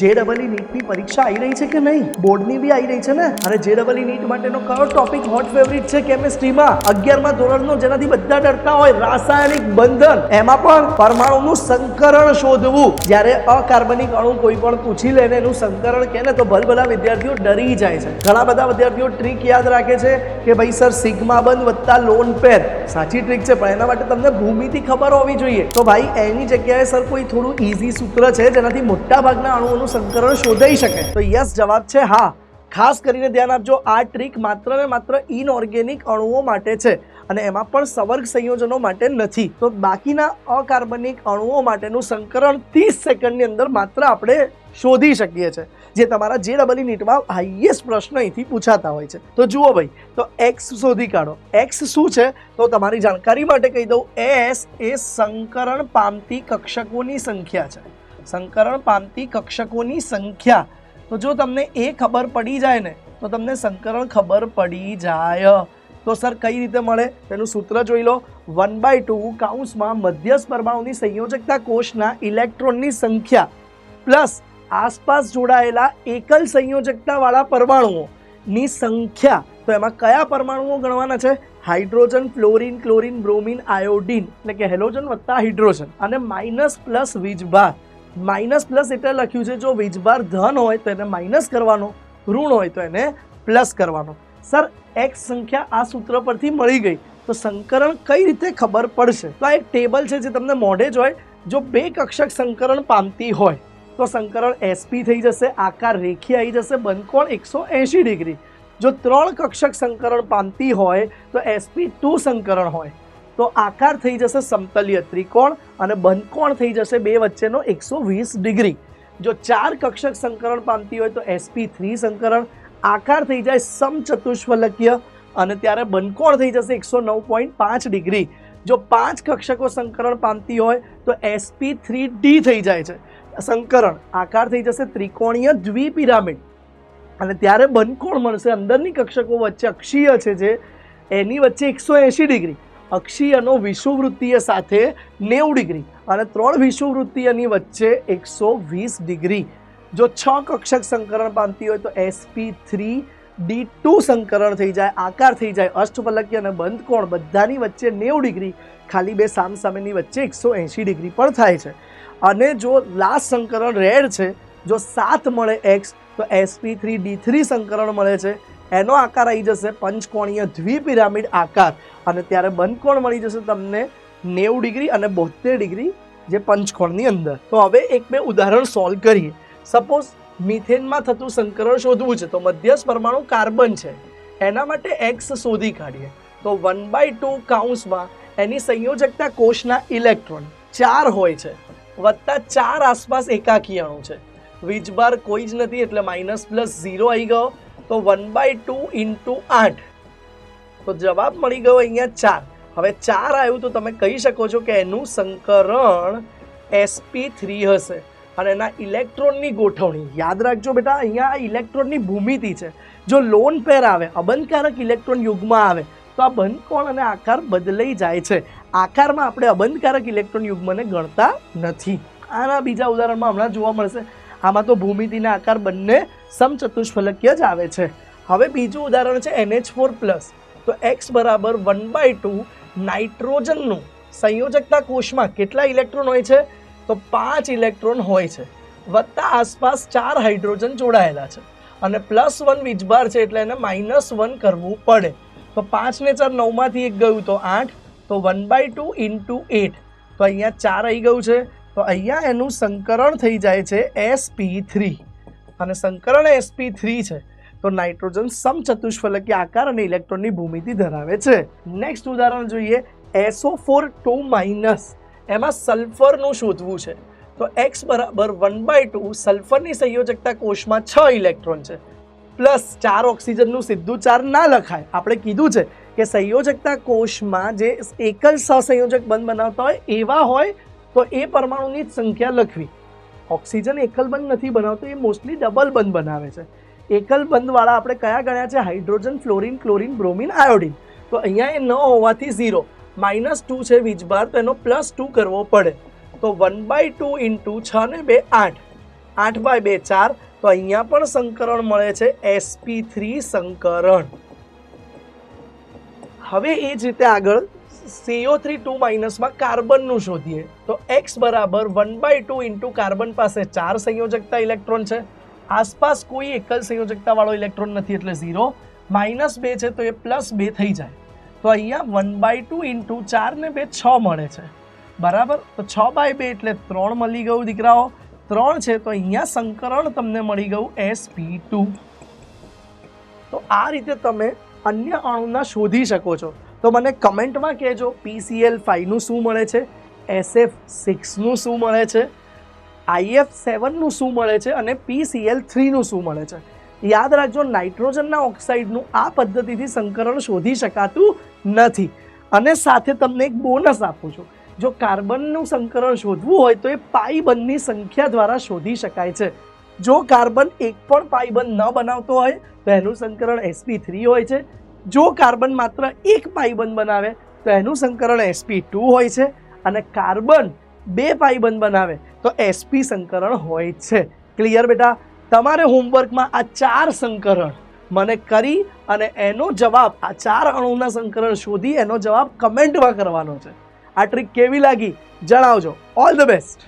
જે ડબલઈ નીટની પરીક્ષા આવી રહી છે કે નહીં? બોર્ડની બી આવી રહી છે ને? અને જે ડબલઈ નીટ માટેનો કયો ટોપિક હોટ ફેવરિટ છે કેમેસ્ટ્રીમાં અગિયારમાં ધોરણનો જેનાથી બધા ડરતા હોય, રાસાયણિક બંધન. એમાં પણ પરમાણુનું સંકરણ શોધવું. જ્યારે અકાર્બનિક અણુ કોઈ પણ પૂછી લે ને એનું સંકરણ કહે ને, તો ભલભલા વિદ્યાર્થીઓ ડરી જાય છે. ઘણા બધા વિદ્યાર્થીઓ ટ્રીક યાદ રાખે છે કે ભાઈ સર સિગ્મા બંધ વત્તા લોન પેર સાચી ટ્રીક છે, પણ એના માટે તમને ભૂમિતિ ખબર હોવી જોઈએ. તો ભાઈ, એની જગ્યાએ સર કોઈ થોડું ઇઝી સૂત્ર છે જેનાથી મોટા ભાગના અણુઓનું સંકરણ શોધાઈ શકે. તો યસ, જવાબ છે હા. ખાસ કરીને ધ્યાન આપજો, આ ટ્રીક માત્ર ને માત્ર ઇનઓર્ગેનિક અણુઓ માટે છે અને એમાં પણ સવર્ગ સંયોજનો માટે નથી. તો બાકીના અકાર્બનિક અણુઓ માટેનું સંકરણ ત્રીસ સેકન્ડની અંદર માત્ર આપણે શોધી શકીએ છીએ. જે તમારા જે ડબલ નીટમાં હાઈએસ્ટ પ્રશ્ન અહીંથી પૂછાતા હોય છે. તો જુઓ ભાઈ, તો એક્સ શોધી કાઢો. એક્સ શું છે? તો તમારી જાણકારી માટે કહી દઉં એસ એ સંકરણ પામતી કક્ષકોની સંખ્યા છે. સંકરણ પામતી કક્ષકોની સંખ્યા. તો જો તમને એ ખબર પડી જાય ને, તો તમને સંકરણ ખબર પડી જાય. તો સર, કઈ રીતે મળે? તેનું સૂત્ર જોઈ લો. વન બાય ટુ કાઉન્સમાં મધ્યસ્થ પરમાણુની સંયોજકતા કોષના ઇલેક્ટ્રોનની સંખ્યા. પ્લસ આસપાસ જોડાયેલા એકલ સંયોજકતાવાળા પરમાણુઓની સંખ્યા. તો એમાં કયા પરમાણુઓ ગણવાના છે? Hydrogen, fluorine, chlorine, bromine, iodine. એટલે કે હેલોજન વત્તા હાઇડ્રોજન. અને માઇનસ પ્લસ વીજભાર. માઇનસ પ્લસ એટલે લખ્યું છે, જો વીજભાર ધન હોય તો એને માઇનસ કરવાનો, ઋણ હોય તો એને પ્લસ કરવાનો. સર એક્સ સંખ્યા આ સૂત્ર પરથી મળી ગઈ. તો સંકરણ કઈ રીતે ખબર પડશે? તો આ એક ટેબલ છે જે તમને મોઢે જ હોય. જો બે કક્ષક સંકરણ પામતી હોય, તો સંકરણ એસપી થઈ જશે, આકાર રેખી આવી જશે બંધકોણ એકસો એંશી ડિગ્રી. જો ત્રણ કક્ષક સંકરણ પામતી હોય, તો એસપી ટુ સંકરણ હોય. તો આકાર થઈ જશે સમતલીય ત્રિકોણ અને બંધકોણ થઈ જશે બે વચ્ચેનો એકસો વીસ ડિગ્રી. જો ચાર કક્ષક સંકરણ પામતી હોય તો એસપી થ્રી સંકરણ, આકાર થઈ જાય સમચતુષ્ફલકીય અને ત્યારે બંધકોણ થઈ જશે એકસો નવ પોઈન્ટ પાંચ ડિગ્રી. જો પાંચ કક્ષકો સંકરણ પામતી હોય તો એસપી થ્રી ડી થઈ જાય છે. સંકરણ, આકાર થઈ જશે ત્રિકોણીય દ્વિપિરામિડ. અને ત્યારે બંધકોણ મળશે. અંદરની કક્ષકો વચ્ચે અક્ષીય છે જે, એની વચ્ચે એકસો એંશી ડિગ્રી. અક્ષીયનો વિષુવવૃત્તીય સાથે નેવું ડિગ્રી અને ત્રણ વિષુવવૃત્તીયની વચ્ચે એકસો વીસ ડિગ્રી. જો છ કક્ષક સંકરણ પામતી હોય તો એસપી થ્રી ડી ટુ સંકરણ થઈ જાય, આકાર થઈ જાય અષ્ટફલકી અને બંધ કોણ બધાની વચ્ચે નેવું ડિગ્રી, ખાલી બે સામસામેની વચ્ચે એકસો એંશી ડિગ્રી પણ થાય છે. અને જો લાસ્ટ સંકરણ રેડ છે, જો સાત મળે એક્સ તો એસપી થ્રી ડી થ્રી સંકરણ મળે છે. એનો આકાર આવી જશે પંચકોણીય દ્વિપિરામિડ આકાર. અને ત્યારે બંધકોણ મળી જશે તમને નેવું ડિગ્રી અને બોતેર ડિગ્રી જે પંચકોણની અંદર. તો હવે એક બે ઉદાહરણ સોલ્વ કરીએ. સપોઝ મિથેનમાં થતું સંકરણ શોધવું છે, તો મધ્યસ્થ પરમાણુ કાર્બન છે. એના માટે એક્સ શોધી કાઢીએ. તો વન બાય ટુ કાઉન્સમાં એની સંયોજકતા કોષના ઇલેક્ટ્રોન ચાર હોય છે, વત્તા ચાર આસપાસ એકાકી અણુ છે. વીજભાર કોઈ જ નથી, એટલે માઇનસ પ્લસ ઝીરો આવી ગયો. તો વન બાય ટુ ઇન્ટુ આઠ તો જવાબ મળી ગયો અહીંયા ચાર. હવે ચાર આવ્યું તો તમે કહી શકો છો કે એનું સંકરણ એસપી થ્રી હશે. અને એના ઇલેક્ટ્રોનની ગોઠવણી. યાદ રાખજો બેટા, અહીંયા આ ઇલેક્ટ્રોનની ભૂમિતિ છે. જો લોન પેર આવે, અબંધકારક ઇલેક્ટ્રોન યુગમાં આવે, તો આ બંધકોણ અને આકાર બદલાઈ જાય છે. આકારમાં આપણે અબંધકારક ઇલેક્ટ્રોન યુગ્મને ગણતા નથી. આના બીજા ઉદાહરણમાં હમણાં જોવા મળશે. આમાં તો ભૂમિતિના આકાર બંને સમચતુષ્ફલકીય જ આવે છે. હવે બીજું ઉદાહરણ છે એનએચ ફોર પ્લસ. તો એક્સ બરાબર વન બાય ટુ નાઇટ્રોજનનું સંયોજકતા કોષમાં કેટલા ઇલેક્ટ્રોન હોય છે? તો પાંચ ઇલેક્ટ્રોન હોય છે. વત્તા આસપાસ ચાર હાઇડ્રોજન જોડાયેલા છે. અને પ્લસ વન વીજભાર છે એટલે એને માઇનસ વન કરવું પડે. તો પાંચ ને ચાર નવમાંથી એક ગયું તો આઠ. તો one by two into eight. તો અહીંયા ચાર આવી ગયું છે. તો અહીંયા એનું સંકરણ થઈ જાય છે એસપી થ્રી અને સંકરણ એસપી થ્રી છે. તો નાઇટ્રોજન સમચતુષ્ફલકી આકાર અને ઇલેક્ટ્રોનની ભૂમિતિ ધરાવે છે. નેક્સ્ટ ઉદાહરણ જોઈએ. એસો ફોર ટુ માઇનસ એમાં સલ્ફરનું શોધવું છે. તો એક્સ બરાબર વન બાય ટુ સલ્ફરની સંયોજકતા કોષમાં છ ઇલેક્ટ્રોન છે. પ્લસ ચાર ઓક્સિજનનું સીધું ચાર ના લખાય. આપણે કીધું છે કે સંયોજકતા કોષમાં જે એકલ સહસંયોજક બંધ બનાવતા હોય એવા હોય તો એ પરમાણુની જ સંખ્યા લખવી. ઓક્સિજન એકલ બંધ નથી બનાવતો, એ મોસ્ટલી ડબલ બંધ બનાવે છે. એકલ બંધવાળા આપણે કયા ગણ્યા છે? Hydrogen, fluorine, chlorine, bromine, iodine. તો અહીંયા એ ન હોવાથી ઝીરો માઇનસ ટુ છે વીજભાર તો એનો પ્લસ ટુ કરવો પડે. તો વન બાય ટુ ઇન્ટુ છ ને બે, આઠ. આઠ બાય બે, ચાર. તો અહીંયા પણ સંકરણ મળે છે એસપી થ્રી સંકરણ. હવે એ જ રીતે આગળ સીઓ થ્રી ટુ માઇનસમાં કાર્બનનું શોધીએ, તો એક્સ બરાબર one by two into carbon પાસે ચાર સંયોજકતા ઇલેક્ટ્રોન છે. આસપાસ કોઈ એક જ સંયોજકતાવાળો ઇલેક્ટ્રોન નથી, એટલે ઝીરો માઇનસ બે છે, તો એ પ્લસ બે થઈ જાય. તો અહીંયા વન બાય ટુ ઇન્ટુ ચાર ને બે છ મળે છે. બરાબર? તો છ બાય બે એટલે ત્રણ મળી ગયું, દીકરાઓ. ત્રણ છે, તો અહીંયા સંકરણ તમને મળી ગયું એસ પી ટુ તો આ રીતે તમે અન્ય અણુના શોધી શકો છો. તો મને કમેન્ટમાં કહેજો પીસીએલ ફાઈવનું શું મળે છે એસએફ સિક્સનું શું મળે છે આઈએફ સેવનનું શું મળે છે અને પીસીએલ થ્રીનું શું મળે છે. યાદ રાખજો, નાઇટ્રોજનના ઓક્સાઇડનું આ પદ્ધતિથી સંકરણ શોધી શકાતું નથી. અને સાથે તમને એક બોનસ આપું છું. જો કાર્બનનું સંકરણ શોધવું હોય તો એ પાઈબંધની સંખ્યા દ્વારા શોધી શકાય છે. જો કાર્બન એક પણ પાઈબંધ ન બનાવતો હોય, તો એનું સંકરણ એસપી થ્રી હોય છે. જો કાર્બન માત્ર એક પાઈ બંધ બનાવે, તો એનું સંકરણ એસપી ટુ હોય છે અને કાર્બન બે પાઈ બંધ બનાવે, તો એસપી સંકરણ હોય છે. ક્લિયર બેટા? તમારે હોમવર્કમાં આ ચાર સંકરણ મને કરી અને એનો જવાબ, આ ચાર અણુના સંકરણ શોધી એનો જવાબ કમેન્ટમાં કરવાનો છે. આ ટ્રીક કેવી લાગી? જણાવજો. All the best